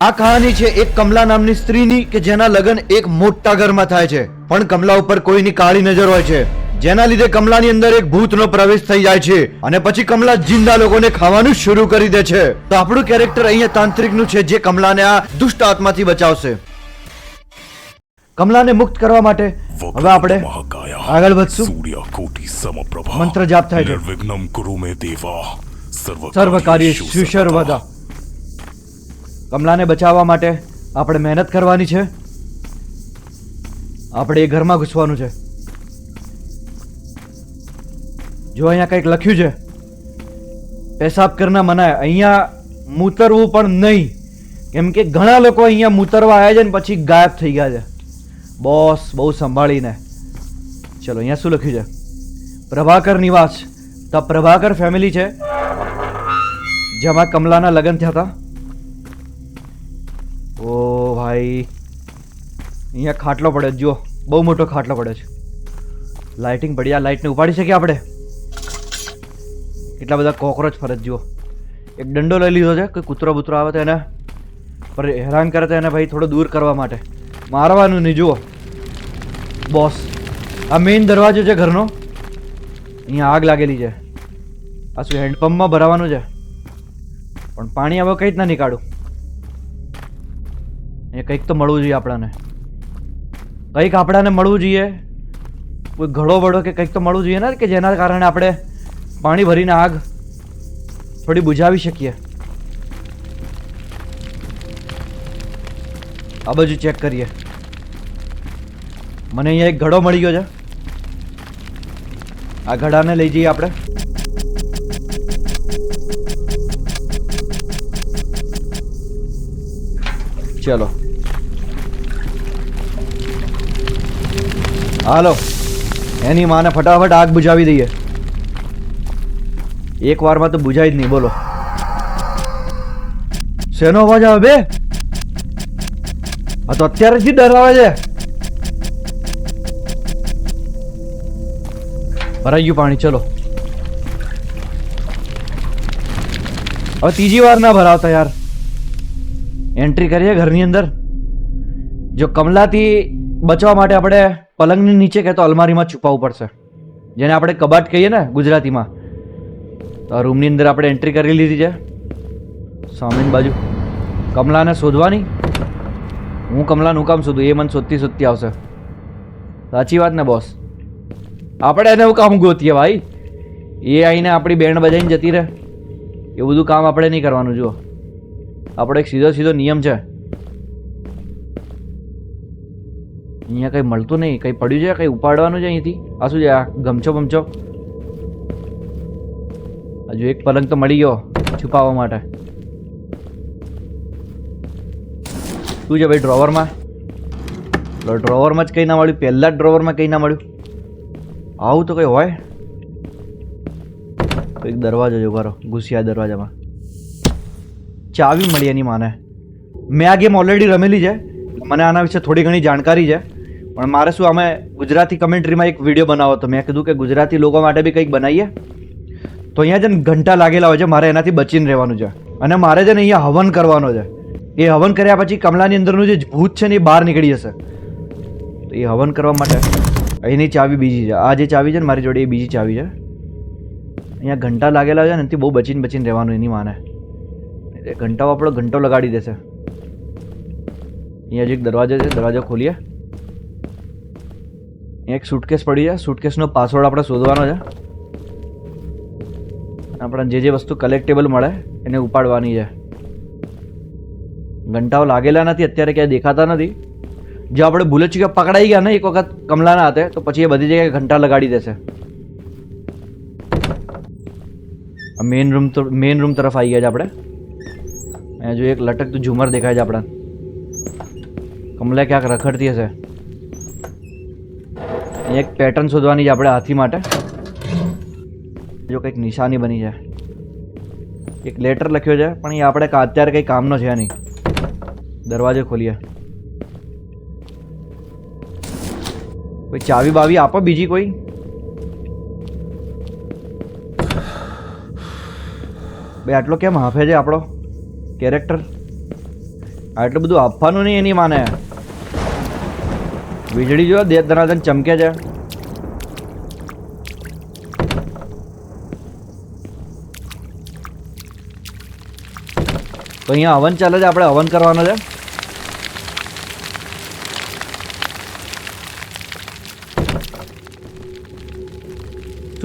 આ કહાની છે એક કમલા નામની સ્ત્રીની કે જેના લગ્ન એક મોટા ઘરમાં થાય છે. પણ કમલા ઉપર કોઈની કાળી નજર હોય છે. જેના લીધે કમલાની અંદર એક ભૂતનો પ્રવેશ થઈ જાય છે અને પછી કમલા જિંદા લોકોને ખાવાનું શરૂ કરી દે છે. તો આપણું કેરેક્ટર અહીંયા તાંત્રિકનું છે જે કમલાને આ દુષ્ટ આત્માથી બચાવશે. કમલાને મુક્ત કરવા માટે હવે આપણે આગળ વધશું. સૂર્યકોટિ સમપ્રભા. મંત્ર જાપ થાય છે. નિર્વિઘ્નમ કુરુ મે દેવા સર્વ કાર્યેષુ સર્વદા કમલાને બચાવવા માટે આપણે મહેનત કરવાની છે. આપણે એ ઘરમાં ઘૂસવાનું છે. જો અહીંયા કંઈક લખ્યું છે પેશાબ કરના મનાય. અહીંયા મૂતરવું પણ નહીં. કેમ કે ઘણા લોકો અહીંયા મૂતરવા આવ્યા છે ને પછી ગાયબ થઈ ગયા છે. બોસ બહુ સંભાળીને. ચલો, અહીંયા શું લખ્યું છે? પ્રભાકર નિવાસ તો પ્રભાકર ફેમિલી છે? જેમાં કમલાના લગ્ન થયા હતા? ઓ ભાઈ, અહીંયા ખાટલો પડે જુઓ. બહુ મોટો ખાટલો પડે છે. લાઇટિંગ પડી. આ લાઇટને ઉપાડી શકીએ આપણે? કેટલા બધા કોકરોચ ફરજ જુઓ. એક દંડો લઈ લીધો છે, કોઈ કૂતરો બૂતરો આવે તો એને પર હેરાન કરે તો એને ભાઈ થોડો દૂર કરવા માટે. મારવાનું નહીં, જુઓ. બોસ આ મેઇન દરવાજો છે ઘરનો. અહીંયા આગ લાગેલી છે. આ શું હેન્ડપંપમાં ભરાવાનું છે. પણ પાણી હવે કંઈ જ ના નીકાળું. એ કંઈક તો મળવું જોઈએ આપણાને. કંઈક આપણાને મળવું જોઈએ. કોઈ ઘડો વડો કે કંઈક તો મળવું જોઈએ ને, કે જેના કારણે આપણે પાણી ભરીને આગ થોડી બુઝાવી શકીએ. આ બાજુ ચેક કરીએ. મને અહીંયા એક ઘડો મળી ગયો છે. આ ઘડાને લઈ જઈએ આપણે. ચલો. હાલો. એની માને ફટાફટ આગ બુજાવી દઈએ. એક વારમાં તો બુજાય જ નહીં, બોલો. શેનો અવાજ આવે બે? આ તો અત્યારે અત્યારેથી ડરાવે છે. ભરાઈ ગયું પાણી, ચલો. હવે ત્રીજી વાર ના ભરાવતા યાર. એન્ટ્રી કરીએ ઘરની અંદર. જો કમલાથી બચવા માટે આપણે પલંગની નીચે કે તો અલમારીમાં છુપાવવું પડશે. જેને આપણે કબાટ કહીએ ને ગુજરાતીમાં. તો આ રૂમની અંદર આપણે એન્ટ્રી કરી લીધી છે. સામેની બાજુ. કમલાને શોધવાની. હું કમલાનું કામ શોધું, એ મને શોધતી શોધતી આવશે. સાચી વાત ને બોસ આપણે એને એવું કામ ગોતીએ ભાઈ. એ આવીને આપણી બેન્ડ બજાવીને જતી રહે. એ બધું કામ આપણે નહીં કરવાનું, જુઓ. આપણો એક સીધો સીધો નિયમ છે. અહીંયા કંઈ મળતું નહીં, કંઈ પડ્યું છે, કંઈ ઉપાડવાનું છે અહીંથી? આ શું છે, આ ગમછો બમછો? હજુ એક પલંગ તો મળી ગયો છુપાવવા માટે. શું છે ભાઈ ડ્રોવરમાં ડ્રોવરમાં જ કંઈ ના મળ્યું. પહેલાં જ ડ્રોવરમાં કંઈ ના મળ્યું. આવું તો કંઈ હોય? કંઈક દરવાજો જો કરો ઘૂસ્યા દરવાજામાં. ચાવી મળી એની માને. મેં આ ગેમ ઓલરેડી રમેલી છે. મને આના વિશે થોડી ઘણી જાણકારી છે. પણ મારે શું અમે ગુજરાતી કમેન્ટ્રીમાં એક વીડિયો બનાવો તો મેં કીધું કે ગુજરાતી લોકો માટે બી કંઈક બનાવીએ. તો અહીંયા છે ને ઘંટા લાગેલા હોય છે. મારે એનાથી બચીને રહેવાનું છે. અને મારે છે ને અહીંયા હવન કરવાનો છે. એ હવન કર્યા પછી કમલાની અંદરનું જે ભૂત છે ને એ બહાર નીકળી જશે. તો એ હવન કરવા માટે અહીંની ચાવી બીજી છે. આ જે ચાવી છે ને મારી જોડે એ બીજી ચાવી છે. અહીંયા ઘંટા લાગેલા છે ને એનાથી બહુ બચીને બચીને રહેવાનું એની માને. એ ઘંટાઓ આપણો ઘંટો લગાડી દેશે. અહીંયા જે એક દરવાજો છે, દરવાજો ખોલીએ. અહીંયા એક સુટકેસ પડી છે. સુટકેસનો પાસવર્ડ આપણે શોધવાનો છે. આપણને જે જે વસ્તુ કલેક્ટેબલ મળે એને ઉપાડવાની છે. ઘંટાઓ લાગેલા નથી, અત્યારે ક્યાંય દેખાતા નથી. જો આપણે ભૂલે ચૂકે પકડાઈ ગયા ને એક વખત કમલાના હાથે, તો પછી એ બધી જગ્યાએ ઘંટા લગાડી દેશે. મેઇન રૂમ તો મેઇન રૂમ તરફ આવી ગયા છે આપણે. અહીંયા જો એક લટકતું ઝુમર દેખાય છે આપણા. કમલા ક્યાંક રખડતી હશે. એક પેટર્ન શોધવાની છે આપણે હાથી માટે. જો કંઈક નિશાની બની છે. એક લેટર લખ્યો છે, પણ એ આપણે અત્યારે કંઈ કામનો છે નહીં. દરવાજો ખોલીએ. કોઈ ચાવી બાવી આપો બીજી કોઈ? બે આટલો કેમ હાફે છે આપણો કેરેક્ટર? આટલું બધું આપવાનું નહીં એની માને. વીજળી જો, દે દનાદન ચમકે છે. તો અહીંયા હવન ચાલે છે, આપણે હવન કરવાનો છે.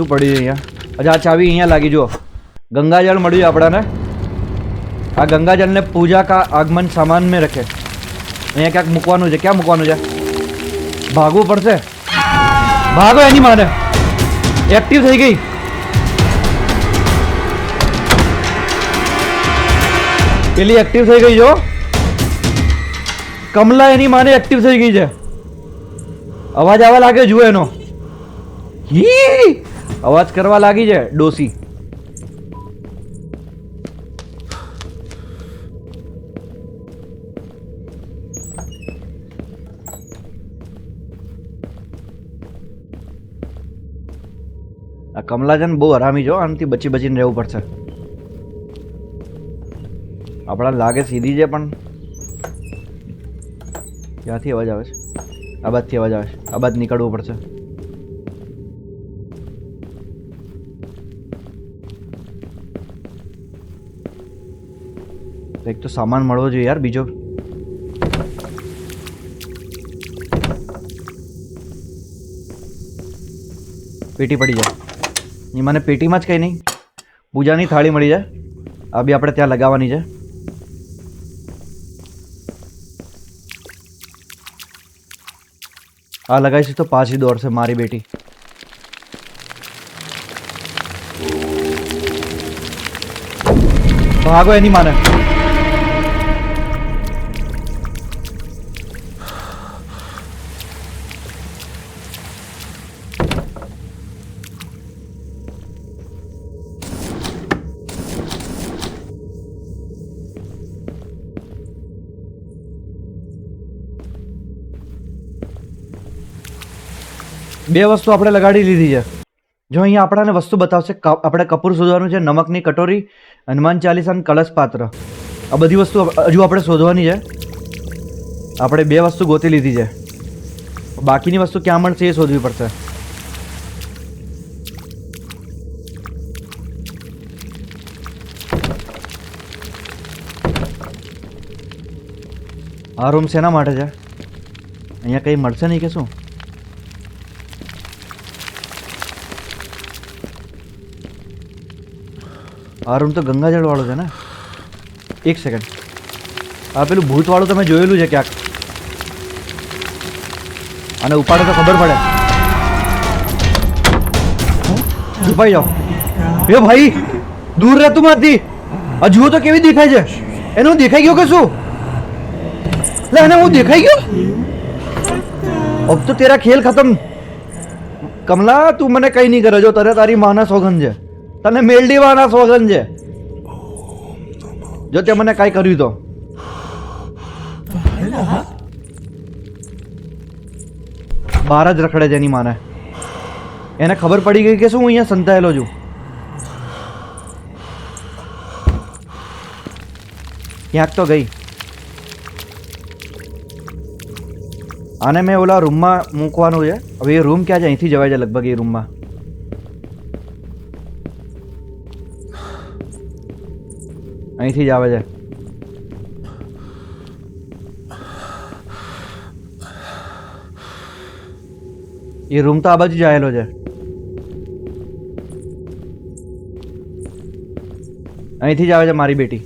શું પડ્યું અહીંયા? અચ્છા, આ ચાવી અહીંયા લાગી, જુઓ. ગંગાજળ મળ્યું આપણાને. આ ગંગાજળને પૂજા કા આગમન સામાન મેં રખે. અહીંયા ક્યાંક મૂકવાનું છે. ક્યાં મૂકવાનું છે? ભાગવું પડશે? ભાગો એની માને. એક્ટિવ થઈ ગઈ. પેલી એક્ટિવ થઈ ગઈ જો કમલા એની માને એક્ટિવ થઈ ગઈ છે. અવાજ આવવા લાગે, જુઓ એનો. હી! અવાજ કરવા લાગી છે, ડોસી. આ કમલાજન બહુ હરામી જો આનાથી બચી બચીને રહેવું પડશે. આપણા લાગે સીધી છે પણ ક્યાંથી અવાજ આવે છે? આ બાજથી અવાજ આવે છે. આ બાદ નીકળવું પડશે. એક તો સામાન મળવો જોઈએ યાર, બીજો પેટી પડી જાય. એ મને પેટીમાં જ કંઈ નહીં. પૂજાની થાળી મળી જાય. આ બી આપણે ત્યાં લગાવવાની છે. આ લગાવીશું તો પાછી દોડશે મારી બેટી. ભાગો એની માને. બે વસ્તુ આપણે લગાડી લીધી છે. જો અહીંયા આપણાને વસ્તુ બતાવશે આપણે કપૂર શોધવાનું છે, નમકની કટોરી, હનુમાન ચાલીસા અને કળશ પાત્ર. આ બધી વસ્તુ હજુ આપણે શોધવાની છે. આપણે બે વસ્તુ ગોતી લીધી છે. બાકીની વસ્તુ ક્યાં મળશે એ શોધવી પડશે. આ રૂમ શેના માટે છે? અહીંયા કંઈ મળશે નહીં કે શું? આ તો ગંગાજળ વાળો છે ને? એક સેકન્ડ આ પેલું ભૂતવાળું તમે જોયેલું છે ક્યાંક? અને ઉપાડો તો ખબર પડે. છુપાઈ જાઓ. એ ભાઈ, દૂર રહે તું માંથી આ તો કેવી દેખાય છે. એને હું દેખાઈ ગયો કે શું? લે, એને હું દેખાઈ ગયો? અબ તો તેરા ખેલ ખતમ. કમલા, તું મને કઈ નહીં કરે. જો તારે તારી માના સોગંદ છે. તને મેલડી વાના છે. જો તે મને કાંઈ કર્યું તો. બહાર જ રખડે છે એની માને. એને ખબર પડી ગઈ કે શું હું અહીંયા સંતાયેલો છું. ક્યાંક તો ગઈ. આને મેં ઓલા રૂમમાં મૂકવાનું છે. હવે એ રૂમ ક્યાં છે? અહીંથી જવાય છે લગભગ એ રૂમમાં. અહીંથી જ આવે છે. એ રૂમ તો આ બાજુ જ આવેલો છે. અહીંથી જ આવે છે મારી બેટી.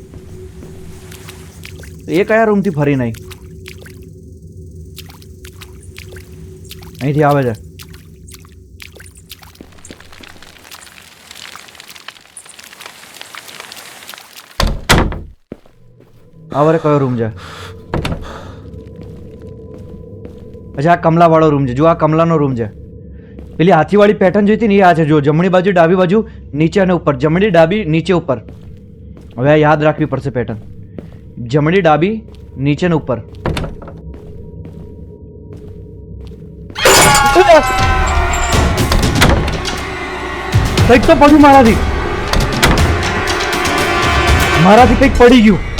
એ કયા રૂમથી ફરી નહીં અહીંથી આવે છે. આવરે કયો રૂમ છે? અચ્છા, આ કમલાવાળો રૂમ છે. જો આ કમલાનો રૂમ છે. પેલી હાથીવાળી પેટર્ન જોઈતી ને એ આ છે. જો જમણી બાજુ, ડાબી બાજુ, નીચે અને ઉપર. જમણી, ડાબી, નીચે, ઉપર. હવે આ યાદ રાખવી પડશે પેટર્ન જમણી, ડાબી, નીચે ને ઉપર. કંઈક તો પડ્યું મારાથી. મારાથી કંઈક પડી ગયું.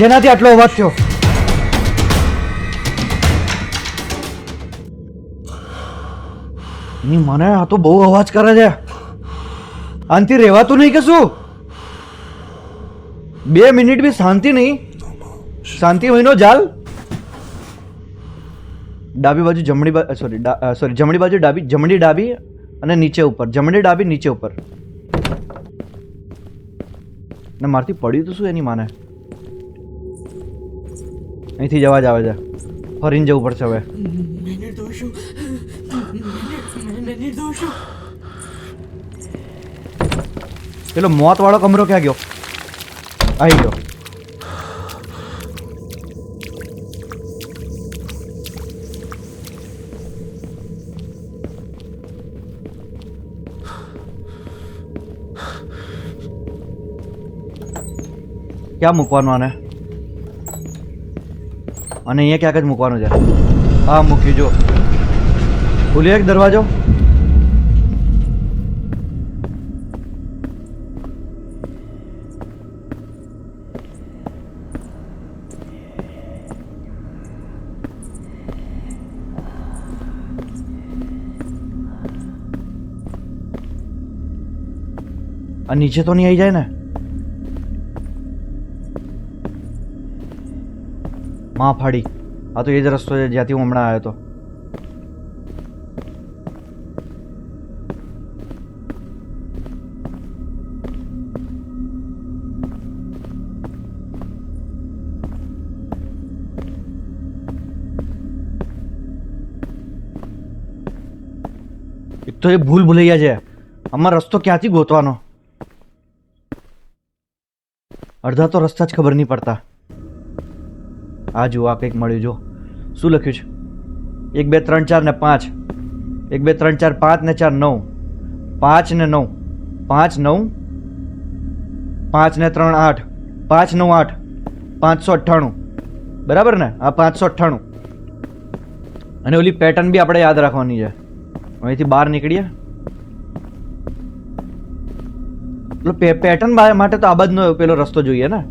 જેનાથી આટલો અવાજ થયો? ની મને આ તો બહુ અવાજ કરે છે. આનથી રહેવાતું નહીં કે શું? બે મિનિટ બી શાંતિ નહીં? શાંતિ મહિનો જાલ? ડાબી બાજુ જમણી સોરી સોરી જમણી બાજુ ડાબી, જમણી ડાબી અને નીચે ઉપર. જમણી ડાબી, નીચે ઉપર. ને મારથી પડ્યું તો શું એની માને? અહીંથી જવા જ આવે છે. ફરીને જવું પડશે હવે. મેં નિર્દોષ હું મેં મેં નિર્દોષ હું પેલો મોત વાળો કમરો ક્યાં ગયો? આવી ગયો. ક્યાં મૂકવાનું આને? અને અહીંયા ક્યાંક જ મૂકવાનું છે. હા, મૂક્યું જો ખુલ્યો એક દરવાજો? આ નીચે તો નહીં આવી જાય ને? માં ફાડી. આ તો એ જ રસ્તો છે જ્યાંથી હું હમણાં આવ્યો હતો. તો એ ભૂલ ભૂલૈયા છે. આમાં રસ્તો ક્યાંથી ગોતવાનો? અડધા તો રસ્તા જ ખબર નહીં પડતા. આ જુઓ આ કંઈક મળ્યું, જો. શું લખ્યું છે? એક, બે, ત્રણ, ચાર ને પાંચ. એક, બે, ત્રણ, ચાર, પાંચ ને ચાર, નવ. પાંચ ને નવ. પાંચ નવ. પાંચ ને ત્રણ, આઠ. પાંચ, નવ, આઠ. પાંચસો અઠ્ઠાણું. બરાબર ને? આ પાંચસો અઠ્ઠાણું. અને ઓલી પેટર્ન બી આપણે યાદ રાખવાની છે. અહીંથી બહાર નીકળીએ. પેટર્ન માટે તો આ બાજુનો પેલો રસ્તો જોઈએ ને.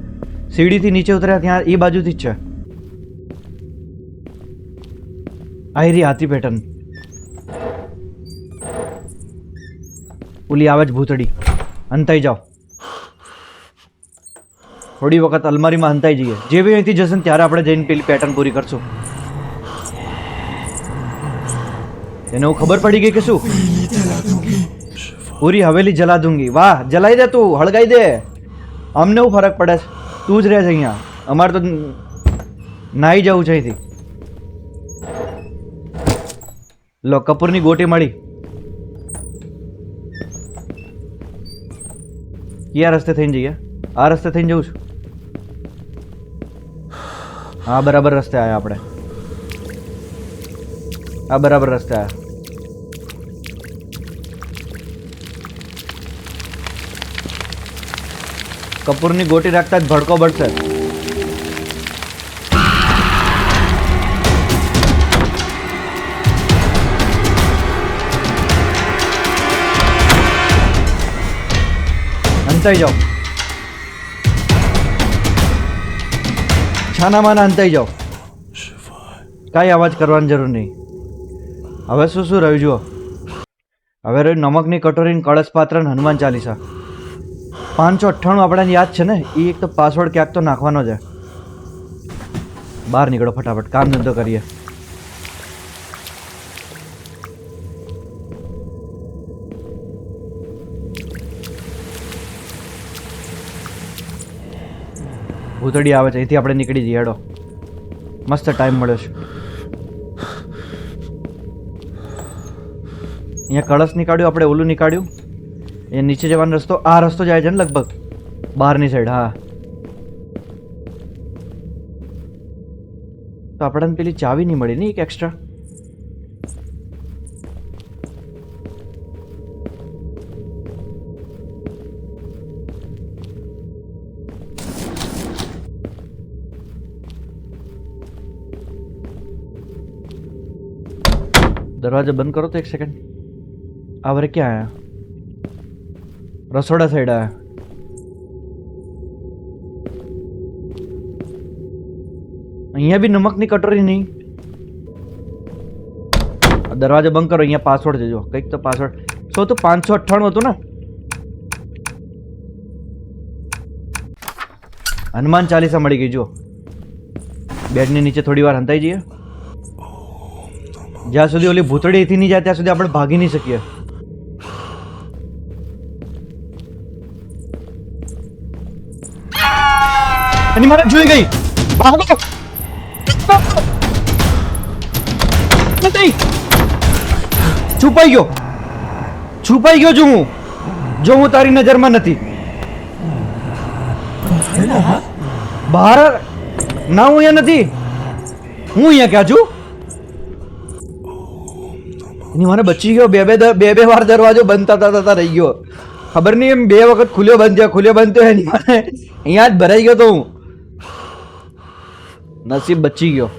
સીડીથી નીચે ઉતર્યા ત્યાં એ બાજુથી જ છે. આ રહી હાથી પેટર્ન ઓલી આવે જ ભૂતડી. હંતાઈ જાઓ. થોડી વખત અલમારીમાં હંતાઈ જઈએ. જે બી અહીંથી જશે ત્યારે આપણે જઈને પેલી પેટર્ન પૂરી કરશું. એને હું ખબર પડી ગઈ કે શું? પૂરી હવેલી જલા દુંગી વાહ, જલાઈ દે તું, હળગાઈ દે. અમને હું ફરક પડે તું જ રહે છે અહીંયા. અમારે તો નાહી જવું છે અહીંથી. લો, કપૂરની ગોટી મળી. કયા રસ્તે થઈને જઈએ આ રસ્તે થઈને જવું છું. હા બરાબર રસ્તે આવ્યા આપણે. આ બરાબર રસ્તે આવ્યા કપૂરની ગોટી રાખતા જ ભડકો બળશે અંતાઈ જાઓ ના અંતાઈ જાઓ કાંઈ અવાજ કરવાની જરૂર નહીં. હવે શું શું રહ્યું જુઓ. હવે રહ્યું નમકની કટોરીની કળશ પાત્ર હનુમાન ચાલીસા. પાંચસો અઠ્ઠાણું આપણાને યાદ છે ને? એ એક તો પાસવર્ડ ક્યાંક તો નાખવાનો છે. બહાર નીકળો ફટાફટ, કામ ધંધો કરીએ. ભૂતડી આવે છે. અહીંથી આપણે નીકળી જઈએ, હેડો. મસ્ત ટાઈમ મળ્યો છે. અહીંયા કળશ નીકાળ્યું, આપણે ઓલું નીકાળ્યું. એ નીચે જવાનો રસ્તો, આ રસ્તો જાય છે ને લગભગ? બહારની સાઈડ હા. તો આપણને પેલી ચાવી નહીં મળી ને એક એક્સ્ટ્રા દરવાજા બંધ કરો તો એક સેકન્ડ આવરે ક્યાં આયા? રસોડા સાઈડ આયા. અહીંયા બી નમકની કટોરી નહીં. દરવાજો બંધ કરો, અહીંયા પાસવર્ડ જજો. કંઈક તો પાસવર્ડ સો તો પાંચસો અઠ્ઠાણું હતું ને? હનુમાન ચાલીસા મળી ગઈ જો બેડની નીચે થોડી વાર હંતાઈ જઈએ. જ્યાં સુધી ઓલી ભૂતળી એથી નહીં જાય, ત્યાં સુધી આપણે ભાગી નહીં શકીએ. એની મારે જોઈ ગઈ. છુપાઈ ગયો. છુપાઈ ગયો છું હું. જો હું તારી નજરમાં નથી. બહાર ના, હું અહીંયા નથી. હું અહીંયા ક્યાં છું? એની મને બચી ગયો બે બે દ- બે બે વાર દરવાજો બંધ થતા થતા રહી ગયો ખબર નહીં એમ બે વખત ખુલ્યો બંધ થયો ખુલ્યો બંધ થયો એની મને અહીંયા જ ભરાઈ ગયો તો હું નસીબ બચી ગયો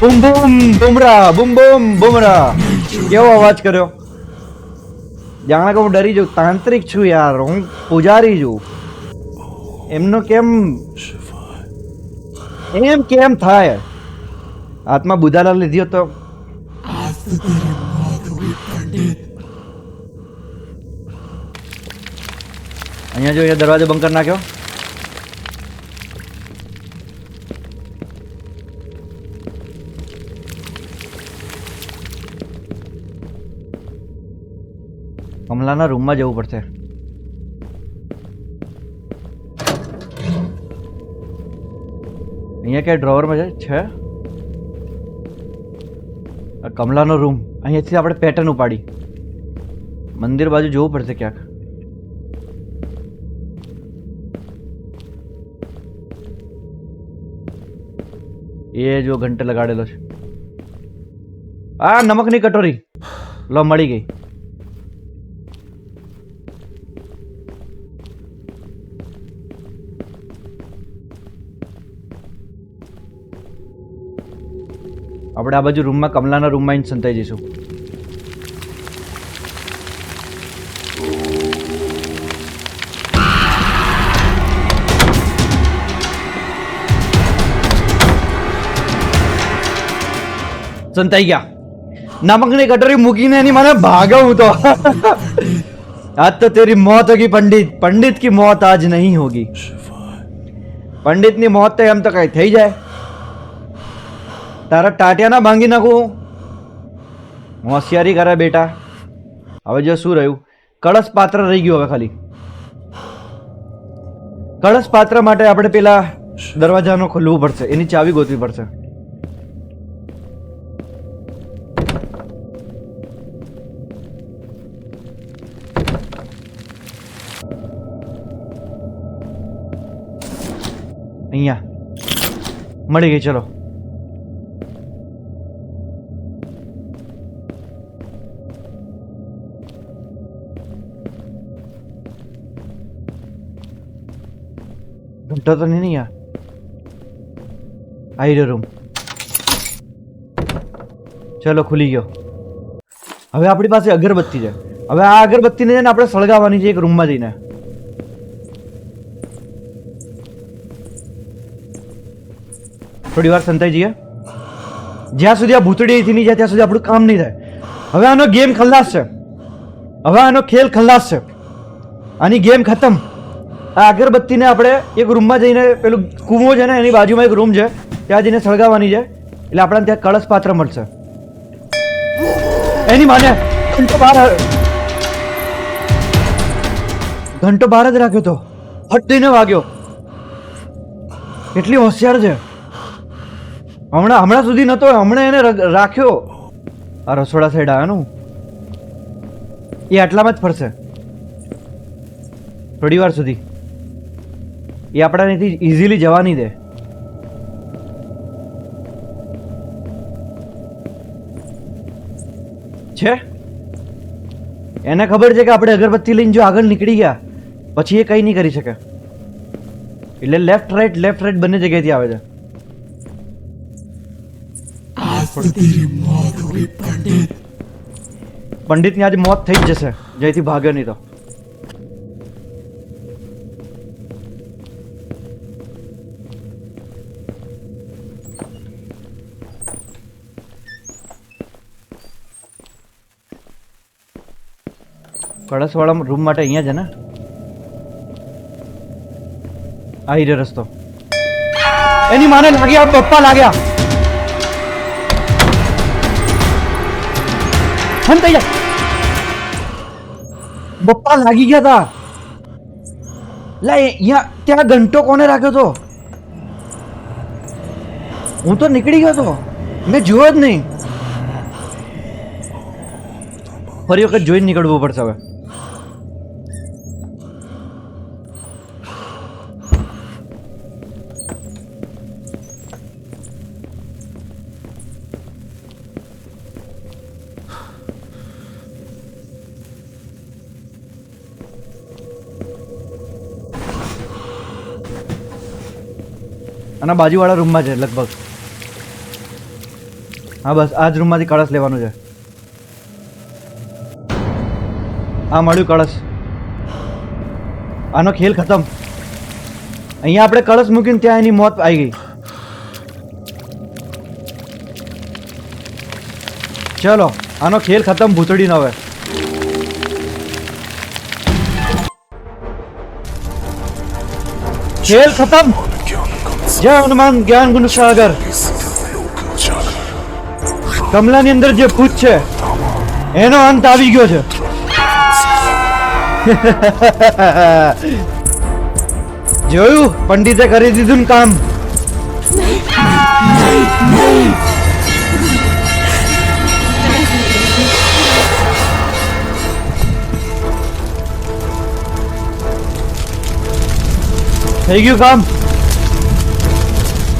બુમ બુમ બુમરા બુમ બુમ બુમરા કેવો અવાજ કર્યો જાણે કે હું ડરી જાઉં. તાંત્રિક છું યાર. હું પૂજારી છું. એમનો કેમ એમ કેમ થાય? હાથમાં બુધાલાલ લીધી હતો અહીંયા જો એ દરવાજો બંકર નાખ્યો. કમલાના રૂમમાં જવું પડશે. અહીંયા ક્યાં ડ્રોવરમાં છે? કમલાનો રૂમ. અહીંયાથી આપણે પેટર્ન ઉપાડી. મંદિર બાજુ જોવું પડશે ક્યાંક. એ જો ઘંટે લગાડેલો છે. આ નમકની કટોરી. લો, મળી ગઈ. આપણે આ બાજુ રૂમમાં કમલાના રૂમમાં જ સંતાઈ જઈશું. સંતાઈ ગયા. નમકની કટોરી મૂકીને એની મને ભાગવું તો. આજ તો તેરી મોત હોગી પંડિત. પંડિત કી મોત આજ નહીં હોગી. પંડિતની મોત તો એમ તો કઈ થઈ જાય. તારા ટાટિયા ના ભાંગી નાખું હોશિયારી કરે બેટા. હવે જો શું રહ્યું? કળશ પાત્ર રહી ગયું હવે ખાલી. કળશ પાત્ર માટે આપણે પેલા દરવાજાનો ખોલવું પડશે. એની ચાવી ગોતવી પડશે. અહીંયા. મળી ગઈ, ચલો. ઘંટો તો નહીં યાર આવી રહ્યો રૂમ ચલો ખુલી ગયો હવે આપણી પાસે અગરબત્તી છે હવે આ અગરબત્તીને છે ને આપણે સળગાવવાની છે એક રૂમમાં જઈને થોડી વાર સંતાઈ જઈએ જ્યાં સુધી આ ભૂતડી નહીં જાય ત્યાં સુધી આપણું કામ નહીં થાય હવે આનો ગેમ ખલ્લાસ છે હવે આનો ખેલ ખલ્લાસ છે આની ગેમ ખતમ આ અગરબત્તીને આપણે એક રૂમમાં જઈને પેલું કૂવો છે ને, એની બાજુમાં એક રૂમ છે. ત્યાં જઈને સળગાવવાની છે. એટલે આપણને ત્યાં કળશ પાત્ર મળશે. એની માને ઘંટો બહાર ઘંટો બહાર જ રાખ્યો તો. હટ દઈને વાગ્યો. એટલી હોશિયાર છે. હમણાં હમણાં સુધી નતો, હમણાં એને રાખ્યો. આ રસોડા સાઈડ આવ્યાનું એ આટલામાં જ ફરશે. થોડી વાર સુધી. એ આપણાનેથી ઇઝીલી જવા નહીં દે. છે? એને ખબર છે કે આપણે અગરબત્તી લઈને જો આગળ નીકળી ગયા પછી એ કંઈ નહીં કરી શકે. એટલે લેફ્ટ રાઈટ લેફ્ટ રાઈટ બંને જગ્યાએથી આવે છે. પંડિતની આજે મોત થઈ જ જશે જયથી ભાગ્યો નહીં તો. કળશવાળા રૂમ માટે અહીંયા છે ને? આવી રહ્યો રસ્તો. એની માને લાગ્યા પપ્પા લાગ્યા. હન થઈ જાય બપ્પા લાગી ગયા તા. લા અહીંયા, ત્યાં ઘંટો કોને રાખ્યો તો? હું તો નીકળી ગયો તો. મેં જોયો જ નહીં. ફરી વખત જોઈને નીકળવું પડશે હવે. અને બાજુવાળા રૂમમાં છે, લગભગ. હા, બસ, આ જ રૂમમાંથી કળશ લેવાનું છે. આ મળ્યું કળશ. આનો ખેલ ખતમ. અહીંયા આપણે કળશ મૂકીને ત્યાં એની મોત આવી ગઈ. ચલો. આનો ખેલ ખતમ ભૂતડી હવે. ખેલ ખતમ. જય હનુમાન જ્ઞાન ગુણ સાગર. કમલાની અંદર જે ભૂત છે, એનો અંત આવી ગયો છે. જોયું? પંડિતે કરી દીધું કામ. નહીં નહીં થઈ ગયું કામ.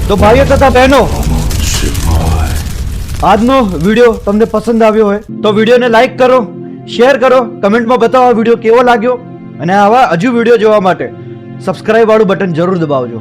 તો ભાઈઓ તથા બહેનો, આજનો વીડિયો તમને પસંદ આવ્યો હોય તો વિડીયોને લાઈક કરો, શેર કરો, કમેન્ટમાં બતાવો વીડિયો કેવો લાગ્યો, અને આવા હજુ વીડિયો જોવા માટે સબસ્ક્રાઇબ વાળું બટન જરૂર દબાવજો.